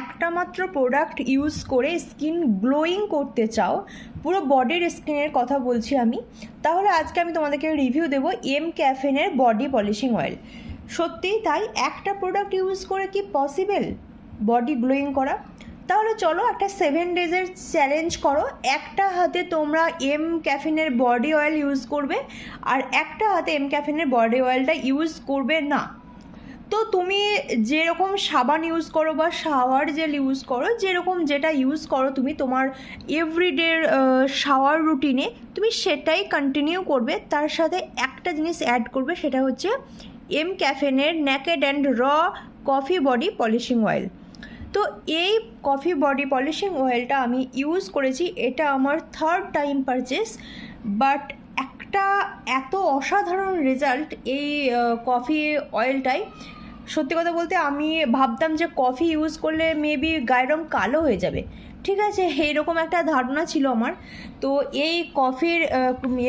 একটা মাত্র product use করে স্কিন গ্লোয়িং করতে চাও, পুরো বডির স্কিনের কথা বলছি আমি, তাহলে আজকে আমি তোমাদেরকে রিভিউ দেবো এম ক্যাফেনের বডি পলিশিং অয়েল সত্যিই তাই একটা প্রোডাক্ট ইউজ করে কি পসিবল বডি গ্লোয়িং করা? তাহলে চলো একটা সেভেন ডেজের চ্যালেঞ্জ করো, একটা হাতে তোমরা এম ক্যাফিনের বডি অয়েল ইউজ করবে, আর একটা হাতে এম ক্যাফিনের বডি অয়েলটা ইউজ করবে না। তো তুমি যেরকম সাবান ইউজ করো বা শাওয়ার জেল ইউজ করো, যেরকম যেটা ইউজ করো তুমি তোমার এভরিডে শাওয়ার রুটিনে তুমি সেটাই কন্টিনিউ করবে। তার সাথে একটা জিনিস অ্যাড করবে, সেটা হচ্ছে M ক্যাফেনের naked and raw coffee body polishing oil তো এই কফি বডি পলিশিং অয়েলটা আমি ইউজ করেছি, এটা আমার থার্ড টাইম পারচেস বাট একটা এত অসাধারণ রেজাল্ট এই কফি অয়েলটাই সত্যি কথা বলতে আমি ভাবতাম যে কফি ইউজ করলে মেবি গায়ের রং কালো হয়ে যাবে। ঠিক আছে, এইরকম একটা ধারণা ছিল আমার। তো এই কফির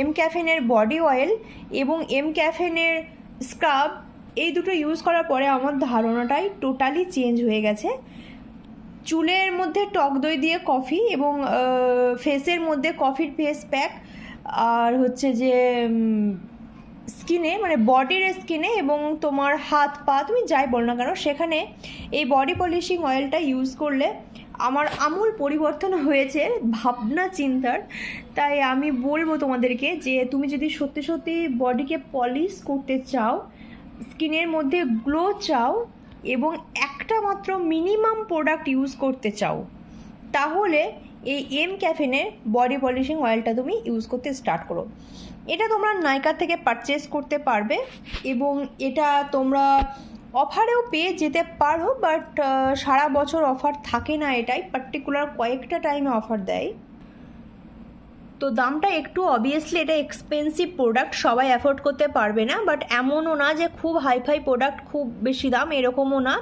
এম ক্যাফেনের বডি অয়েল এবং এম ক্যাফেনের স্ক্রাব এই দুটো ইউজ করার পরে আমার ধারণাটাই টোটালি চেঞ্জ হয়ে গেছে। চুলের মধ্যে টক দই দিয়ে কফি এবং ফেসের মধ্যে কফির ফেস প্যাক আর হচ্ছে যে স্কিনে মানে বডির স্কিনে এবং তোমার হাত পা, তুমি যাই বল না কেন, সেখানে এই বডি পলিশিং অয়েলটা ইউজ করলে আমার আমূল পরিবর্তন হয়েছে ভাবনা চিন্তার। তাই আমি বলব তোমাদেরকে যে তুমি যদি সত্যি সত্যি বডিকে পলিশ করতে চাও, স্কিনের মধ্যে গ্লো চাও এবং একটা মাত্র মিনিমাম প্রোডাক্ট ইউজ করতে চাও, তাহলে এই এম ক্যাফেনের বডি পলিশিং অয়েলটা তুমি ইউজ করতে স্টার্ট করো। এটা তোমরা নাইকার থেকে পারচেস করতে পারবে এবং এটা তোমরা অফারেও পেয়ে যেতে পারো বাট সারা বছর অফার থাকে না এটাই। পার্টিকুলার কয়েকটা টাইমে অফার দেয়। তো দামটা একটু অবভিয়াসলি এটা এক্সপেন্সিভ প্রোডাক্ট সবাই অ্যাফোর্ড করতে পারবে না বাট এমনও না যে খুব হাইফাই প্রোডাক্ট খুব বেশি দাম এরকমও না।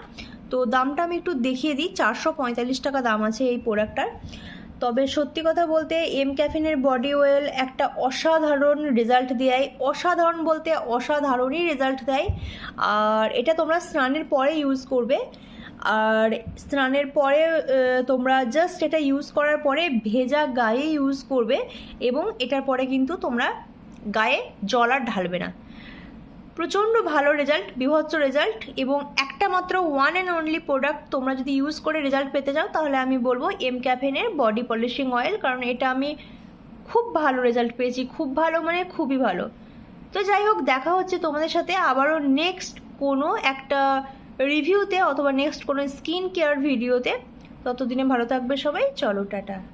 তো দামটা আমি একটু দেখিয়ে দিই, চারশো পঁয়তাল্লিশ টাকা দাম আছে এই প্রোডাক্টটার তবে সত্যি কথা বলতে এম ক্যাফিনের বডি অয়েল একটা অসাধারণ রেজাল্ট দেয়। অসাধারণ বলতে অসাধারণই রেজাল্ট দেয়। আর এটা তোমরা স্নানের পরে ইউজ করবে। আর স্নানের পরে তোমরা জাস্ট এটা ইউজ করার পরে ভেজা গায়ে ইউজ করবে এবং এটার পরে কিন্তু তোমরা গায়ে জল আর ঢালবে না। প্রচণ্ড ভালো রেজাল্ট বিভৎস রেজাল্ট এবং একটা মাত্র ওয়ান অ্যান্ড অনলি প্রোডাক্ট তোমরা যদি ইউজ করে রেজাল্ট পেতে চাও, তাহলে আমি বলব এম ক্যাফেনের বডি পলিশিং অয়েল কারণ এটা আমি খুব ভালো রেজাল্ট পেয়েছি, খুব ভালো মানে খুবই ভালো। তো যাই হোক, দেখা হচ্ছে তোমাদের সাথে আবারও নেক্সট কোনো একটা রিভিউতে অথবা নেক্সট কোনো স্কিন কেয়ার ভিডিওতে ততদিনে ভালো থাকবে সবাই, চলো, টাটা।